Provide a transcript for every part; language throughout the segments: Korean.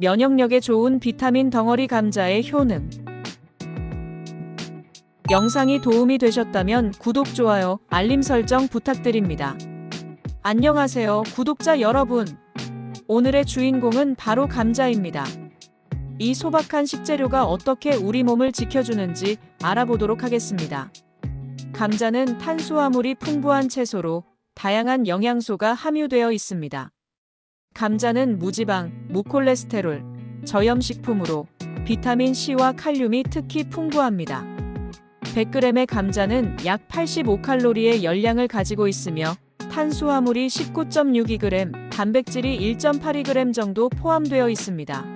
면역력에 좋은 비타민 덩어리 감자의 효능. 영상이 도움이 되셨다면 구독, 좋아요, 알림 설정 부탁드립니다. 안녕하세요, 구독자 여러분. 오늘의 주인공은 바로 감자입니다. 이 소박한 식재료가 어떻게 우리 몸을 지켜주는지 알아보도록 하겠습니다. 감자는 탄수화물이 풍부한 채소로 다양한 영양소가 함유되어 있습니다. 감자는 무지방, 무콜레스테롤, 저염식품으로 비타민 C와 칼륨이 특히 풍부합니다. 100g의 감자는 약 85칼로리의 열량을 가지고 있으며 탄수화물이 19.62g, 단백질이 1.82g 정도 포함되어 있습니다.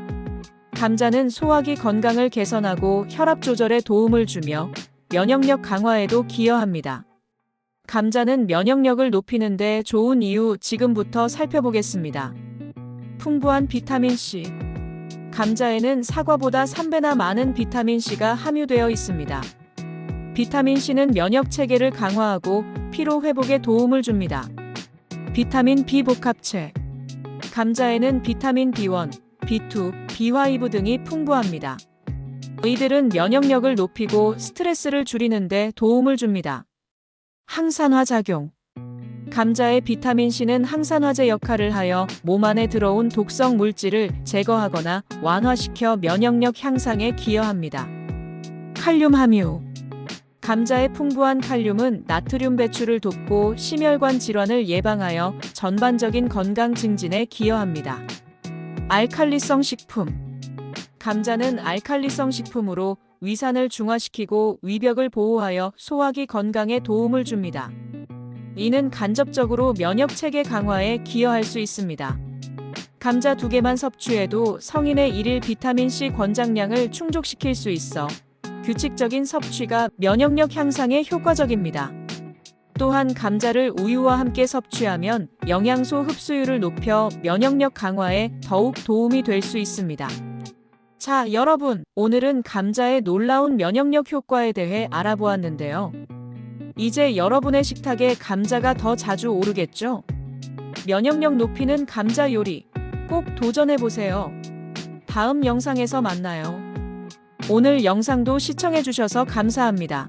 감자는 소화기 건강을 개선하고 혈압 조절에 도움을 주며 면역력 강화에도 기여합니다. 감자는 면역력을 높이는데 좋은 이유 지금부터 살펴보겠습니다. 풍부한 비타민C. 감자에는 사과보다 3배나 많은 비타민C가 함유되어 있습니다. 비타민C는 면역 체계를 강화하고 피로 회복에 도움을 줍니다. 비타민 B 복합체. 감자에는 비타민 B1, B2, B5 등이 풍부합니다. 이들은 면역력을 높이고 스트레스를 줄이는데 도움을 줍니다. 항산화 작용. 감자의 비타민 C는 항산화제 역할을 하여 몸 안에 들어온 독성 물질을 제거하거나 완화시켜 면역력 향상에 기여합니다. 칼륨 함유. 감자의 풍부한 칼륨은 나트륨 배출을 돕고 심혈관 질환을 예방하여 전반적인 건강 증진에 기여합니다. 알칼리성 식품. 감자는 알칼리성 식품으로 위산을 중화시키고 위벽을 보호하여 소화기 건강에 도움을 줍니다. 이는 간접적으로 면역 체계 강화에 기여할 수 있습니다. 감자 두 개만 섭취해도 성인의 일일 비타민 C 권장량을 충족시킬 수 있어 규칙적인 섭취가 면역력 향상에 효과적입니다. 또한 감자를 우유와 함께 섭취하면 영양소 흡수율을 높여 면역력 강화에 더욱 도움이 될 수 있습니다. 자, 여러분, 오늘은 감자의 놀라운 면역력 효과에 대해 알아보았는데요. 이제 여러분의 식탁에 감자가 더 자주 오르겠죠? 면역력 높이는 감자 요리 꼭 도전해보세요. 다음 영상에서 만나요. 오늘 영상도 시청해주셔서 감사합니다.